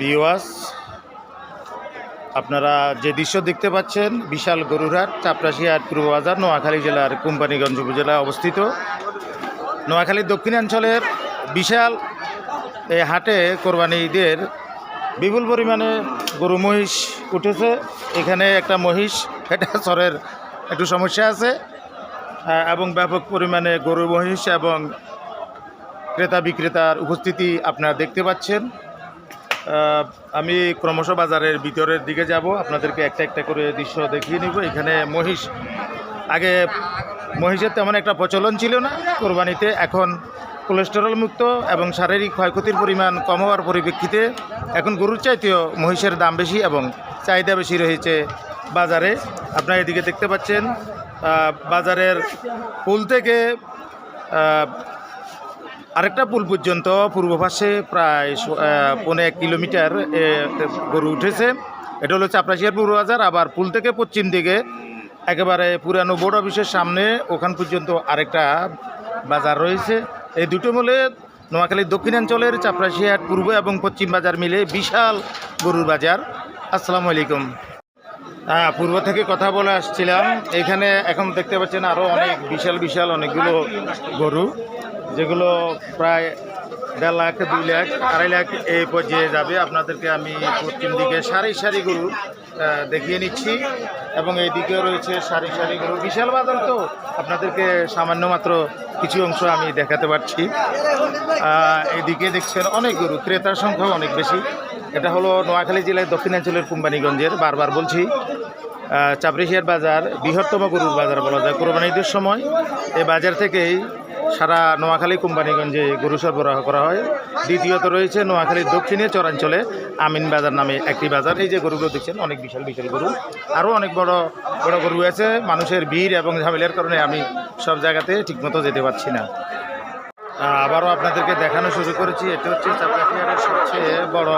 বিওয়াস আপনারা যে দৃশ্য দেখতে পাচ্ছেন, বিশাল গরুরহাট চাপরাশিয়ার পূর্ব বাজার, নোয়াখালী জেলার কোম্পানিগঞ্জ উপজেলায় অবস্থিত। নোয়াখালীর দক্ষিণাঞ্চলের বিশাল এই হাটে কোরবানি ঈদের বিপুল পরিমাণে গরু মহিষ উঠেছে। এখানে একটা মহিষ, এটা চরের একটু সমস্যা আছে এবং ব্যাপক পরিমাণে গরু মহিষ এবং ক্রেতা বিক্রেতার উপস্থিতি আপনারা দেখতে পাচ্ছেন। আমি ক্রমশ বাজারের ভিতরের দিকে যাব। আপনাদেরকে একটা একটা করে দৃশ্য দেখিয়ে নিব। এখানে মহিষ, আগে মহিষের তেমন একটা প্রচলন ছিল না কোরবানিতে। এখন কোলেস্টেরল মুক্ত এবং শারীরিক ক্ষয়ক্ষতির পরিমাণ কম হওয়ার পরিপ্রেক্ষিতে এখন গরুর চাইতেও মহিষের দাম বেশি এবং চাহিদা বেশি রয়েছে বাজারে। আপনারা এদিকে দেখতে পাচ্ছেন বাজারের পুল থেকে আরেকটা পুল পর্যন্ত পূর্ব পাশে প্রায় স- আহ, পৌনে এক কিলোমিটার গরু উঠেছে। এটা হলো চাপরাশিয়ার পূর্ব বাজার আবার পুল থেকে পশ্চিম দিকে একেবারে পুরানো বোর্ড অফিসের সামনে ওখান পর্যন্ত আরেকটা বাজার রয়েছে। এই দুটো মিলে নোয়াখালীর দক্ষিণাঞ্চলের চাপরাশিয়ার পূর্ব এবং পশ্চিম বাজার মিলে বিশাল গরুর বাজার। আসসালামু আলাইকুম। হ্যাঁ পূর্ব থেকে কথা বলে আসছিলাম। এখানে এখন দেখতে পাচ্ছেন আরও অনেক বিশাল বিশাল অনেকগুলো গরু। যেগুলো প্রায় দেড় লাখ দুই লাখ আড়াই লাখ এই পর্যায়ে যাবে। আপনাদেরকে আমি পশ্চিম দিকে সারি সারি গরু দেখিয়ে নিচ্ছি। এবং এইদিকে রয়েছে সারি সারি গরু। বিশাল বাজার তো আপনাদেরকে সামান্য মাত্র কিছু অংশ আমি দেখাতে পারছি। আহ, এইদিকে দেখছেন অনেক গরু ক্রেতার সংখ্যা অনেক বেশি। এটা হলো নোয়াখালী জেলার দক্ষিণাঞ্চলের কোম্পানিগঞ্জের বারবার বলছি। আহ, বাজার বৃহত্তম গরুর বাজার বলা যায়। কোরবানি ঈদের সময় এই বাজার থেকেই সারা নোয়াখালী কোম্পানিগঞ্জে গরু সরবরাহ করা হয়। দ্বিতীয়ত রয়েছে নোয়াখালীর দক্ষিণে চরাঞ্চলে আমিন বাজার নামে একটি বাজার। এই যে গরুগুলো দেখছেন, অনেক বিশাল বিশাল গরু। আরও অনেক বড় বড় গরু আছে। মানুষের ভিড় এবং ঝামেলার কারণে আমি সব জায়গাতে ঠিকমতো যেতে পারছি না। আবারও আপনাদেরকে দেখানো শুরু করেছি। এটা হচ্ছে চাপাখিয়ারের সবচেয়ে বড়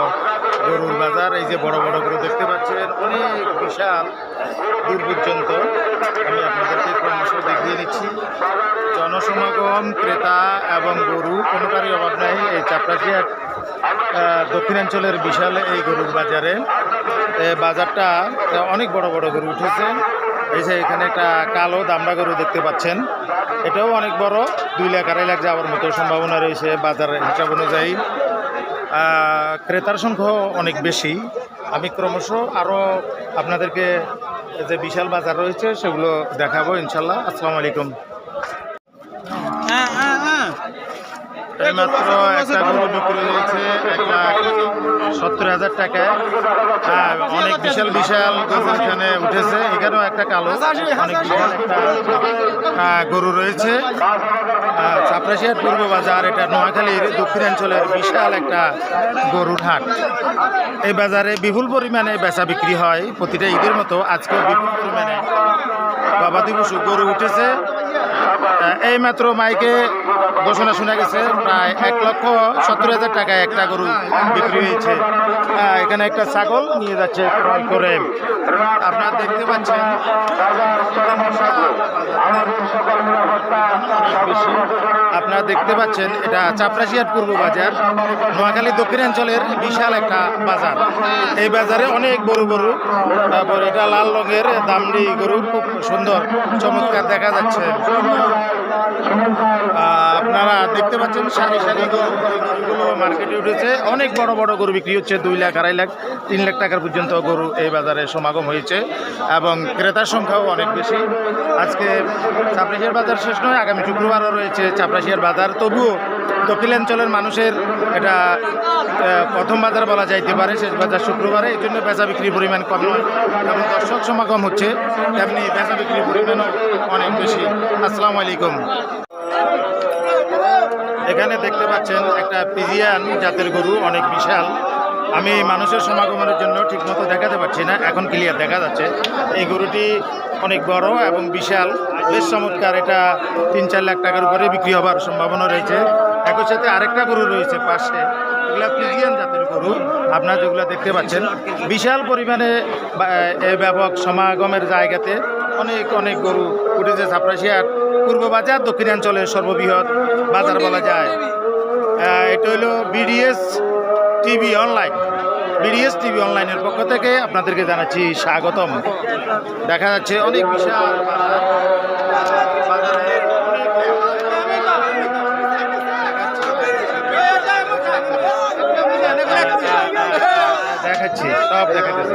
গরুর বাজার এই যে বড় বড় গরু দেখতে পাচ্ছেন অনেক বিশাল দূর পর্যন্ত আমি আপনাদেরকে ক্রমশ দেখিয়ে দিচ্ছি। জনসমাগম ক্রেতা এবং গরু কোনোটারই অভাব নাই। এই চাপরাশিয়ার আহ, দক্ষিণাঞ্চলের বিশাল এই গরুর বাজারে। বাজারটা অনেক বড় বড় গরু উঠেছে। এই যে এখানে একটা কালো দামড়া গরু দেখতে পাচ্ছেন। এটাও অনেক বড় দুই লাখ আড়াই লাখ যাওয়ার মতো সম্ভাবনা রয়েছে বাজার হিসাব অনুযায়ী। ক্রেতার সংখ্যাও অনেক বেশি। আমি ক্রমশ আরও আপনাদেরকে যে বিশাল বাজার রয়েছে, সেগুলো দেখাবো ইনশাল্লাহ। আসসালামু আলাইকুম। এইমাত্র একটা গরু বিক্রি হয়েছে এক লাখ সত্তর হাজার টাকায়। অনেক বিশাল বিশাল এখানে উঠেছে। এখানেও একটা কালো গরু রয়েছে। চাপরাশিয়ার পূর্ব বাজার এটা নোয়াখালীর দক্ষিণাঞ্চলের বিশাল একটা গরুর হাট। এই বাজারে বিপুল পরিমাণে বেচা বিক্রি হয়। প্রতিটা ঈদের মতো আজকেও বিপুল পরিমাণে গবাদি পশু গরু উঠেছে। এই মাত্র মাইকে ঘোষণা শোনা গেছে প্রায় এক লক্ষ সত্তর হাজার টাকায় একটা গরু বিক্রি হয়েছে। এখানে একটা ছাগল নিয়ে যাচ্ছে ক্রয় করে। আপনারা দেখতে পাচ্ছেন। আপনারা দেখতে পাচ্ছেন, এটা চাপরাশিয়ার পূর্ব বাজার। নোয়াখালী দক্ষিণাঞ্চলের বিশাল একটা বাজার। এই বাজারে অনেক গরু গরু, তারপর এটা লাল রঙের দামড়ি গরু, খুব সুন্দর, চমৎকার দেখা যাচ্ছে। আপনারা দেখতে পাচ্ছেন সারি সারি গরু। মার্কেটে উঠেছে। অনেক বড় বড় গরু বিক্রি হচ্ছে, দুই লাখ, আড়াই লাখ, তিন লাখ টাকার পর্যন্ত গরু এই বাজারে সমাগম হয়েছে এবং ক্রেতার সংখ্যাও অনেক বেশি। আজকে চাপরাশিয়ার বাজার শেষ নয়, আগামী শুক্রবারও রয়েছে চাপরাশিয়ার বাজার। তবুও দক্ষিণাঞ্চলের মানুষের এটা প্রথম বাজার বলা যাইতে পারে, শেষ বাজার শুক্রবারে। এই জন্য বেচা বিক্রির পরিমাণ কম নয় এবং দর্শক সমাগম হচ্ছে, তেমনি বেচা বিক্রির পরিমাণও অনেক বেশি। আসসালামু আলাইকুম। এখানে দেখতে পাচ্ছেন একটা পিজিয়ান জাতের গরু, অনেক বিশাল। আমি মানুষের সমাগমের জন্য ঠিকমতো দেখাতে পারছি না, এখন ক্লিয়ার দেখা যাচ্ছে। এই গরুটি অনেক বড় এবং বিশাল, বেশ চমৎকার। এটা তিন চার লাখ টাকার উপরে বিক্রি হবার সম্ভাবনা রয়েছে। একই সাথে আরেকটা গরু রয়েছে পাশে। এগুলা পিজিয়ান জাতের গরু, আপনারা যেগুলো দেখতে পাচ্ছেন। বিশাল পরিমাণে ব্যাপক সমাগমের জায়গাতে অনেক অনেক গরু উঠেছে ছাপরাশিয়ার পূর্ব বাজার, দক্ষিণাঞ্চলের সর্ববৃহৎ বাজার বলা যায়। এটা হলো BDS TV online BDS TV অনলাইনের পক্ষ থেকে আপনাদেরকে জানাচ্ছি স্বাগতম। দেখা যাচ্ছে অনেক বিশাল দেখাচ্ছি, সব দেখাচ্ছি।